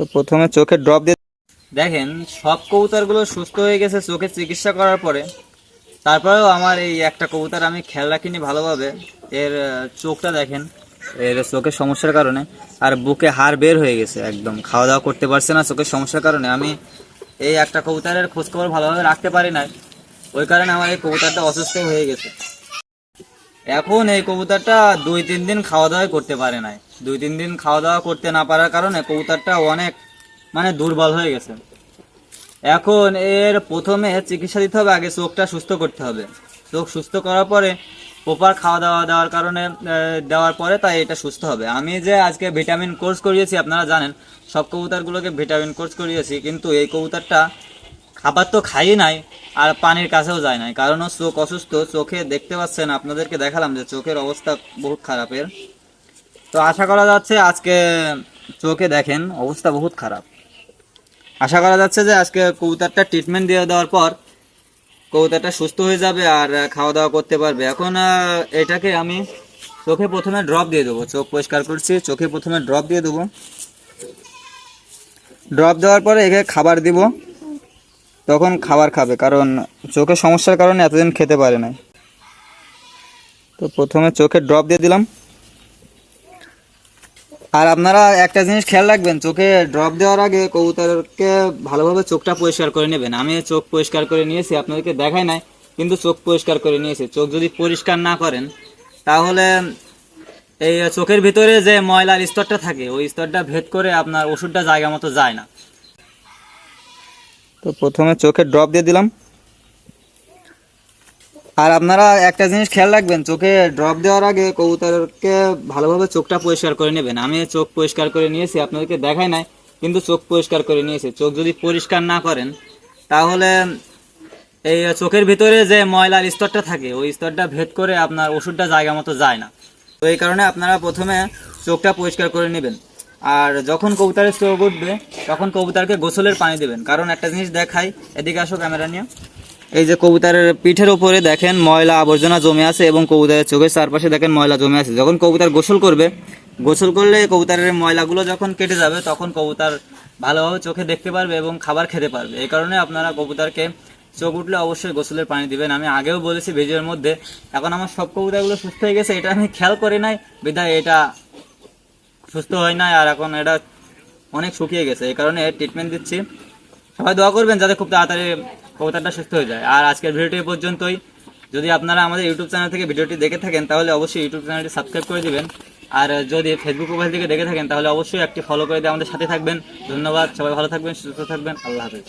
তো প্রথমে চোখে ড্রপ দিয়ে দেখেন, সব কবুতরগুলো সুস্থ হয়ে গেছে, চোখে চিকিৎসা করার পরে। তারপরেও আমার এই একটা কবুতর আমি খেয়াল রাখিনি ভালোভাবে। এর চোখটা দেখেন, এর চোখের সমস্যার কারণে। আর বুকে হাড় বের হয়ে গেছে একদম খাওয়া দাওয়া করতে পারছে না চোখের সমস্যার কারণে। আমি এই একটা কবুতরের খোঁজখবর ভালোভাবে রাখতে পারি না ওই কারণে আমার এই কবুতরটা অসুস্থ হয়ে গেছে। এখন এই কবুতরটা দুই, তিন দিন খাওয়া দাওয়া করতে পারে নাই। দুই, তিন দিন খাওয়া দাওয়া করতে না পারার কারণে কবুতরটা অনেক মানে দুর্বল হয়ে গেছে। এখন এর প্রথমে চিকিৎসা দিতে হবে, আগে চোখটা সুস্থ করতে হবে। চোখ সুস্থ করার পরে প্রপার খাওয়া দাওয়া দেওয়ার কারণে দেওয়ার পরে তাই এটা সুস্থ হবে। আমি যে আজকে ভিটামিন কোর্স করিয়েছি, আপনারা জানেন, সব কবুতরগুলোকে ভিটামিন কোর্স করিয়েছি, কিন্তু এই কবুতরটা খাবার তো খাই নাই, আর পানির কাছেও যায় নাই। কারণ চোখ অসুস্থ, চোখে দেখতে পাচ্ছেন আপনাদেরকে দেখালাম যে চোখের অবস্থা বহুত খারাপের। তো আশা করা যাচ্ছে আজকে চোখে দেখেন, অবস্থা বহুত খারাপ। আশা করা যাচ্ছে যে আজকে কবুতরটা ট্রিটমেন্ট দিয়ে দেওয়ার পর কবুতরটা সুস্থ হয়ে যাবে আর খাওয়া দাওয়া করতে পারবে। এখন এটাকে আমি চোখে প্রথমে ড্রপ দিয়ে দেবো। চোখ পরিষ্কার করছি, চোখে প্রথমে ড্রপ দিয়ে দেবো। ড্রপ দেওয়ার পরে একে খাবার দিব। তখন খাবার খাবে, কারণ চোখের সমস্যার কারণে এতদিন খেতে পারে নাই। তো প্রথমে চোখে ড্রপ দিয়ে দিলাম। আর আপনারা একটা জিনিস খেয়াল রাখবেন, চোখে ড্রপ দেওয়ার আগে কবুতরকে ভালোভাবে চোখটা পরিষ্কার করে নেবেন। আমি চোখ পরিষ্কার করে নিয়েছি, আপনাদেরকে দেখাই নাই, কিন্তু চোখ পরিষ্কার করে নিয়েছি। চোখ যদি পরিষ্কার না করেন, তাহলে এই চোখের ভিতরে যে ময়লার স্তরটা থাকে, ওই স্তরটা ভেদ করে আপনার ওষুধটা জায়গা মতো যায় না। তো প্রথমে চোখে ড্রপ দিয়ে দিলাম। আর আপনারা একটা জিনিস খেয়াল রাখবেন, চোখে ড্রপ দেওয়ার আগে কবুতরকে ভালোভাবে চোখটা পরিষ্কার করে নেবেন। আমি চোখ পরিষ্কার করে নিয়েছি, আপনাদেরকে দেখাই নাই, কিন্তু চোখ পরিষ্কার করে নিয়েছি। চোখ যদি পরিষ্কার না করেন, তাহলে এই চোখের ভিতরে যে ময়লার স্তরটা থাকে, ওই স্তরটা ভেদ করে আপনার ওষুধটা জায়গা মতো যায় না। তো এই কারণে আপনারা প্রথমে চোখটা পরিষ্কার করে নেবেন। আর যখন কবুতরের চোখ উঠবে, তখন কবুতরকে গোসলের পানি দেবেন। কারণ একটা জিনিস দেখাই, এদিকে আসো ক্যামেরা নিয়ে। এই যে কবুতরের পিঠের উপরে দেখেন ময়লা আবর্জনা জমে আছে এবং কবুতরের চোখের চারপাশে দেখেন ময়লা জমে আছে। যখন কবুতর গোসল করবে, গোসল করলে কবুতরের ময়লাগুলো যখন কেটে যাবে, তখন কবুতর ভালোভাবে চোখে দেখতে পারবে এবং খাবার খেতে পারবে। এই কারণে আপনারা কবুতরকে চোখ উঠলে অবশ্যই গোসলের পানি দিবেন। আমি আগেও বলেছি ভিডিওর মধ্যে, এখন আমার সব কবুতরগুলো সুস্থ হয়ে গেছে, এটা আমি খেয়াল করি নাই। বিধায় এটা সুস্থ হয় না আর এখন এটা অনেক শুকিয়ে গেছে। এই কারণে ট্রিটমেন্ট দিচ্ছি। সবাই দোয়া করবেন যাতে খুব তাড়াতাড়ি কবুতরটা সুস্থ হয়ে যায়। আর আজকের ভিডিওটি পর্যন্তই। যদি আপনারা আমাদের ইউটিউব চ্যানেল থেকে ভিডিওটি দেখে থাকেন, তাহলে অবশ্যই ইউটিউব চ্যানেলটি সাবস্ক্রাইব করে দিবেন। আর যদি ফেসবুক প্রোফাইল থেকে দেখে থাকেন, তাহলে অবশ্যই একটি ফলো করে দিয়ে আমাদের সাথে থাকবেন। ধন্যবাদ। সবাই ভালো থাকবেন, সুস্থ থাকবেন। আল্লাহ হাফেজ।